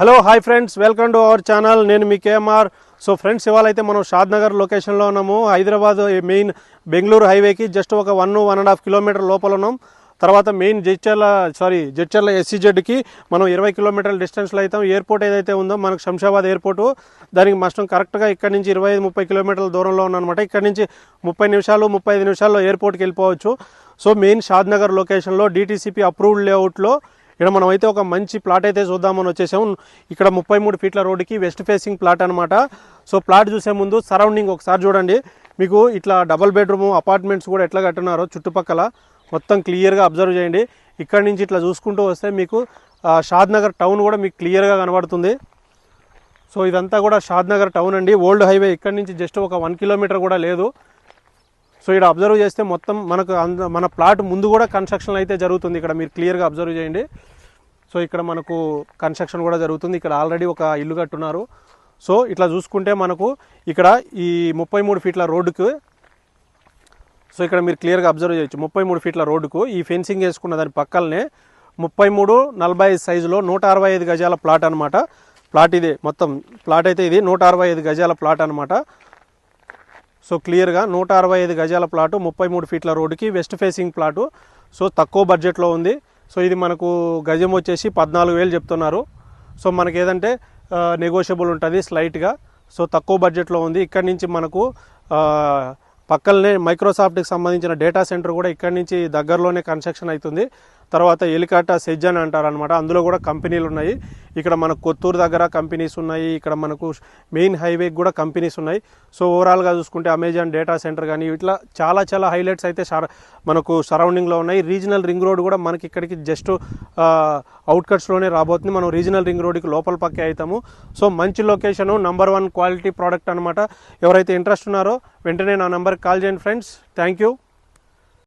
Hello hi friends welcome to our channel నేను మీ KMR. So friends ఇవాళ అయితే మనం షాద్ నగర్ లొకేషన్లో ఉన్నాము. హైదరాబాద్ మెయిన్ బెంగళూరు హైవేకి జస్ట్ ఒక one one and half kilometre లోపల ఉన్నాం. తర్వాత మెయిన్ జడ్చర్ల సారీ జడ్చర్ల ఎస్సీజెడ్కి మనం ఇరవై కిలోమీటర్ల డిస్టెన్స్లో అయితే. ఎయిర్పోర్ట్ ఏదైతే ఉందో మనకు శంషాబాద్ ఎయిర్పోర్టు దానికి మస్టం కరెక్ట్గా ఇక్కడ నుంచి ఇరవై ఐదు ముప్పై కిలోమీటర్ల దూరంలో ఉన్నమాట ఇక్కడ నుంచి ముప్పై నిమిషాలు ముప్పై ఐదు నిమిషాల్లో ఎయిర్పోర్ట్కి వెళ్ళిపోవచ్చు. సో మెయిన్ షాద్ నగర్ లొకేషన్లో డీటీసీపీ అప్రూవ్డ్ లేఅవుట్లో ఇక్కడ మనం అయితే ఒక మంచి ప్లాట్ అయితే చూద్దామని వచ్చేసాము. ఇక్కడ ముప్పై మూడు ఫీట్ల రోడ్డుకి వెస్ట్ ఫేసింగ్ ప్లాట్ అనమాట సో ప్లాట్ చూసే ముందు సరౌండింగ్ ఒకసారి చూడండి. మీకు ఇట్లా డబల్ బెడ్రూమ్ అపార్ట్మెంట్స్ కూడా ఎట్లా కట్టున్నారో చుట్టుపక్కల మొత్తం క్లియర్గా అబ్జర్వ్ చేయండి. ఇక్కడ నుంచి ఇట్లా చూసుకుంటూ వస్తే మీకు షాద్నగర్ టౌన్ కూడా మీకు క్లియర్గా కనబడుతుంది. సో ఇదంతా కూడా షాద్నగర్ టౌన్ అండి. ఓల్డ్ హైవే ఇక్కడ నుంచి జస్ట్ ఒక వన్ కిలోమీటర్ కూడా లేదు. సో ఇక్కడ అబ్జర్వ్ చేస్తే మొత్తం మనకు అంద మన ప్లాట్ ముందు కూడా కన్స్ట్రక్షన్ అయితే జరుగుతుంది. ఇక్కడ మీరు క్లియర్గా అబ్జర్వ్ చేయండి. సో ఇక్కడ మనకు కన్స్ట్రక్షన్ కూడా జరుగుతుంది. ఇక్కడ ఆల్రెడీ ఒక ఇల్లు కట్టున్నారు. సో ఇట్లా చూసుకుంటే మనకు ఇక్కడ ఈ ముప్పై మూడు ఫీట్ల రోడ్డుకు సో ఇక్కడ మీరు క్లియర్గా అబ్జర్వ్ చేయొచ్చు. ముప్పై మూడు ఫీట్ల రోడ్డుకు ఈ ఫెన్సింగ్ వేసుకున్న దాని పక్కలనే ముప్పై మూడు నలభై ఐదు సైజులో నూట అరవై ఐదు గజాల ప్లాట్ అనమాట ప్లాట్ ఇదే మొత్తం. ప్లాట్ అయితే ఇది నూట అరవై ఐదు గజాల ప్లాట్ అనమాట సో క్లియర్గా నూట అరవై ఐదు గజాల ప్లాటు ముప్పై మూడు ఫీట్ల రోడ్డుకి వెస్ట్ ఫేసింగ్ ప్లాటు. సో తక్కువ బడ్జెట్లో ఉంది. సో ఇది మనకు గజం వచ్చేసి పద్నాలుగు వేలు చెప్తున్నారు. సో మనకి ఏదంటే నెగోషియబుల్ ఉంటుంది స్లైట్గా సో తక్కువ బడ్జెట్లో ఉంది. ఇక్కడ నుంచి మనకు పక్కనే మైక్రోసాఫ్ట్కి సంబంధించిన డేటా సెంటర్ కూడా ఇక్కడ నుంచి దగ్గరలోనే కన్స్ట్రక్షన్ అవుతుంది. తర్వాత ఎలికాటా సెజ్ అని అంటారు అనమాట అందులో కూడా కంపెనీలు ఉన్నాయి. ఇక్కడ మన కొత్తూరు దగ్గర కంపెనీస్ ఉన్నాయి. ఇక్కడ మనకు మెయిన్ హైవే కూడా కంపెనీస్ ఉన్నాయి. సో ఓవరాల్గా చూసుకుంటే అమెజాన్ డేటా సెంటర్ కానీ ఇట్లా చాలా చాలా హైలైట్స్ అయితే మనకు సరౌండింగ్లో ఉన్నాయి. రీజనల్ రింగ్ రోడ్ కూడా మనకి ఇక్కడికి జస్ట్ అవుట్కట్స్లోనే రాబోతుంది. మనం రీజనల్ రింగ్ రోడ్కి లోపల పక్కే అవుతాము సో మంచి location number one quality product అనమాట ఎవరైతే ఇంట్రెస్ట్ ఉన్నారో వెంటనే నా నెంబర్కి కాల్ చేయండి ఫ్రెండ్స్ థ్యాంక్ యూ